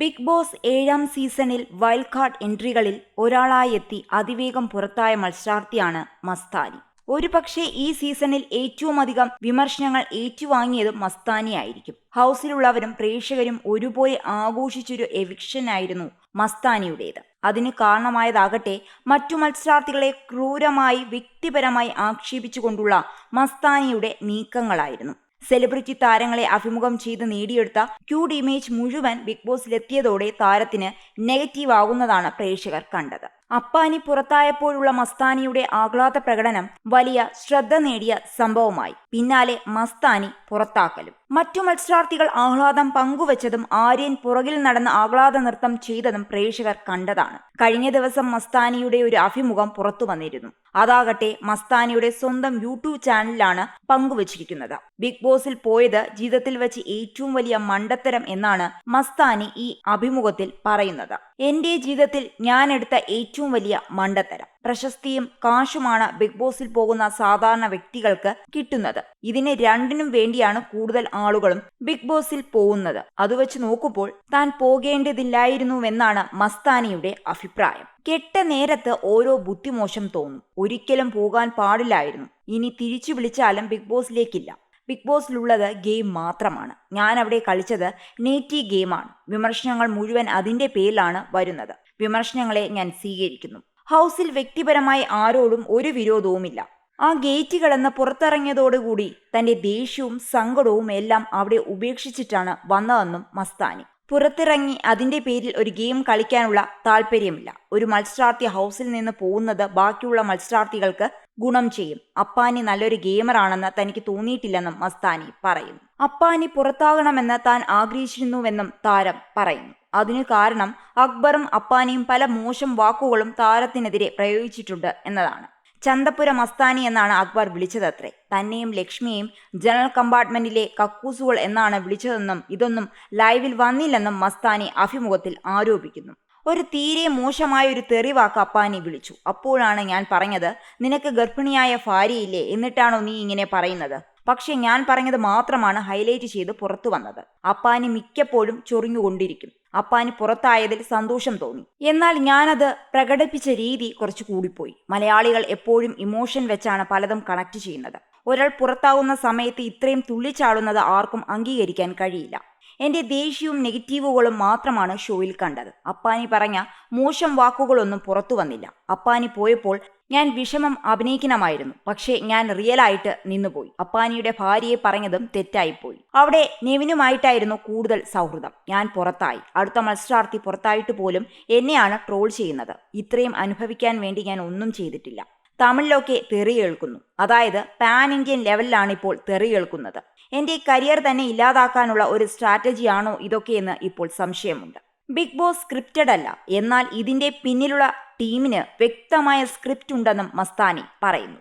Big boss ഏഴാം സീസണിൽ wild card എൻട്രികളിൽ ഒരാളായി എത്തി അതിവേഗം പുറത്തായ മത്സരാർത്ഥിയാണ് മസ്താനി. ഒരുപക്ഷെ ഈ സീസണിൽ ഏറ്റവും അധികം വിമർശനങ്ങൾ ഏറ്റുവാങ്ങിയത് മസ്താനിയായിരിക്കും. ഹൗസിലുള്ളവരും പ്രേക്ഷകരും ഒരുപോലെ ആഘോഷിച്ചൊരു എവിക്ഷൻ ആയിരുന്നു മസ്താനിയുടേത്. അതിന് കാരണമായതാകട്ടെ മറ്റു മത്സരാർത്ഥികളെ ക്രൂരമായി വ്യക്തിപരമായി ആക്ഷേപിച്ചുകൊണ്ടുള്ള മസ്താനിയുടെ നീക്കങ്ങളായിരുന്നു. സെലിബ്രിറ്റി താരങ്ങളെ അഭിമുഖം ചെയ്ത് നേടിയെടുത്ത ക്യൂഡ് ഇമേജ് മുഴുവൻ ബിഗ് ബോസിലെത്തിയതോടെ താരത്തിന് നെഗറ്റീവ് ആകുന്നതാണ് പ്രേക്ഷകർ കണ്ടത്. അപ്പാനി പുറത്തായപ്പോഴുള്ള മസ്താനിയുടെ ആഹ്ലാദ പ്രകടനം വലിയ ശ്രദ്ധ നേടിയ സംഭവമായി. പിന്നാലെ മസ്താനി പുറത്താക്കലും. മറ്റു മത്സരാർത്ഥികൾ ആഹ്ലാദം പങ്കുവച്ചതും ആര്യൻ പുറകിൽ നടന്ന ആഹ്ലാദ നൃത്തം ചെയ്തതും പ്രേക്ഷകർ കണ്ടതാണ്. കഴിഞ്ഞ ദിവസം മസ്താനിയുടെ ഒരു അഭിമുഖം പുറത്തു വന്നിരുന്നു. അതാകട്ടെ മസ്താനിയുടെ സ്വന്തം യൂട്യൂബ് ചാനലിലാണ് പങ്കുവച്ചിരിക്കുന്നത്. ബിഗ് ബോസിൽ പോയത് ജീവിതത്തിൽ വെച്ച് ഏറ്റവും വലിയ മണ്ടത്തരം എന്നാണ് മസ്താനി ഈ അഭിമുഖത്തിൽ പറയുന്നത്. എന്റെ ജീവിതത്തിൽ ഞാൻ എടുത്ത ഏറ്റവും വലിയ മണ്ടത്തരം. പ്രശസ്തിയും കാശുമാണ് ബിഗ് ബോസിൽ പോകുന്ന സാധാരണ വ്യക്തികൾക്ക് കിട്ടുന്നത്. ഇതിന് രണ്ടിനും വേണ്ടിയാണ് കൂടുതൽ ആളുകളും ബിഗ് ബോസിൽ പോകുന്നത്. അതുവെച്ച് നോക്കുമ്പോൾ താൻ പോകേണ്ടതില്ലായിരുന്നുവെന്നാണ് മസ്താനിയുടെ അഭിപ്രായം. കെട്ട നേരത്ത് ഓരോ ബുദ്ധിമോശം തോന്നും. ഒരിക്കലും പോകാൻ പാടില്ലായിരുന്നു. ഇനി തിരിച്ചു വിളിച്ചാലും ബിഗ് ബോസിലേക്കില്ല. ബിഗ് ബോസിലുള്ളത് ഗെയിം മാത്രമാണ്. ഞാൻ അവിടെ കളിച്ചത് നേറ്റി ഗെയിമാണ്. വിമർശനങ്ങൾ മുഴുവൻ അതിന്റെ പേരിലാണ് വരുന്നത്. വിമർശനങ്ങളെ ഞാൻ സ്വീകരിക്കുന്നു. ഹൗസിൽ വ്യക്തിപരമായി ആരോടും ഒരു വിരോധവുമില്ല. ആ ഗേറ്റ് കടന്ന് പുറത്തിറങ്ങിയതോടുകൂടി തന്റെ ദേഷ്യവും സങ്കടവും എല്ലാം അവിടെ ഉപേക്ഷിച്ചിട്ടാണ് വന്നതെന്നും മസ്താനി. പുറത്തിറങ്ങി അതിന്റെ പേരിൽ ഒരു ഗെയിം കളിക്കാനുള്ള താല്പര്യമില്ല ഒരു മത്സരാർത്ഥി ഹൗസിൽ നിന്ന് പോകുന്നത് ബാക്കിയുള്ള മത്സരാർത്ഥികൾക്ക് ഗുണം ചെയ്യും. അപ്പാനി നല്ലൊരു ഗെയിമറാണെന്ന് തനിക്ക് തോന്നിയിട്ടില്ലെന്നും മസ്താനി പറയുന്നു. അപ്പാനി പുറത്താകണമെന്ന് താൻ ആഗ്രഹിച്ചിരുന്നുവെന്നും താരം പറയുന്നു. അതിനു കാരണം അക്ബറും അപ്പാനിയും പല മോശം വാക്കുകളും താരത്തിനെതിരെ പ്രയോഗിച്ചിട്ടുണ്ട് എന്നതാണ്. ചന്തപുര മസ്താനി എന്നാണ് അക്ബർ വിളിച്ചതത്രേ. തന്നെയും ലക്ഷ്മിയെയും ജനറൽ കമ്പാർട്ട്മെന്റിലെ കക്കൂസുകൾ എന്നാണ് വിളിച്ചതെന്നും ഇതൊന്നും ലൈവിൽ വന്നില്ലെന്നും മസ്താനി അഭിമുഖത്തിൽ ആരോപിക്കുന്നു. ഒരു തീരെ മോശമായ ഒരു തെറിവാക്ക് അപ്പാനി വിളിച്ചു. അപ്പോഴാണ് ഞാൻ പറഞ്ഞത് നിനക്ക് ഗർഭിണിയായ ഭാര്യയില്ലേ? എന്നിട്ടാണോ നീ ഇങ്ങനെ പറയുന്നത്? പക്ഷെ ഞാൻ പറഞ്ഞത് മാത്രമാണ് ഹൈലൈറ്റ് ചെയ്ത് പുറത്തു വന്നത്. അപ്പാനി മിക്കപ്പോഴും ചൊറിഞ്ഞുകൊണ്ടിരിക്കും. അപ്പാനി പുറത്തായതിൽ സന്തോഷം തോന്നി. എന്നാൽ ഞാനത് പ്രകടിപ്പിച്ച രീതി കുറച്ചു കൂടിപ്പോയി. മലയാളികൾ എപ്പോഴും ഇമോഷൻ വെച്ചാണ് പലതും കണക്ട് ചെയ്യുന്നത്. ഒരാൾ പുറത്താവുന്ന സമയത്ത് ഇത്രയും തുള്ളിച്ചാടുന്നത് ആർക്കും അംഗീകരിക്കാൻ കഴിയില്ല. എന്റെ ദേഷ്യവും നെഗറ്റീവുകളും മാത്രമാണ് ഷോയിൽ കണ്ടത്. അപ്പാനി പറഞ്ഞ മോശം വാക്കുകളൊന്നും പുറത്തു വന്നില്ല. അപ്പാനി പോയപ്പോൾ ഞാൻ വിഷമം അഭിനയിക്കണമായിരുന്നു പക്ഷേ ഞാൻ റിയലായിട്ട് നിന്നുപോയി. അപ്പാനിയുടെ ഭാര്യയെ പറഞ്ഞതും തെറ്റായിപ്പോയി. അവിടെ നെവിനുമായിട്ടായിരുന്നു കൂടുതൽ സൗഹൃദം. ഞാൻ പുറത്തായി. അടുത്ത മത്സരാർത്ഥി പുറത്തായിട്ട് പോലും എന്നെയാണ് ട്രോൾ ചെയ്യുന്നത്. ഇത്രയും അനുഭവിക്കാൻ വേണ്ടി ഞാൻ ഒന്നും ചെയ്തിട്ടില്ല. തമിഴിലൊക്കെ തെറി കേൾക്കുന്നു. അതായത് പാൻ ഇന്ത്യൻ ലെവലിലാണ് ഇപ്പോൾ തെറി കേൾക്കുന്നത്. എന്റെ കരിയർ തന്നെ ഇല്ലാതാക്കാനുള്ള ഒരു സ്ട്രാറ്റജിയാണോ ഇതൊക്കെയെന്ന് ഇപ്പോൾ സംശയമുണ്ട്. ബിഗ് ബോസ് സ്ക്രിപ്റ്റഡ് അല്ല. എന്നാൽ ഇതിന്റെ പിന്നിലുള്ള ടീമിന് വ്യക്തമായ സ്ക്രിപ്റ്റ് ഉണ്ടെന്നും മസ്താനി പറയുന്നു.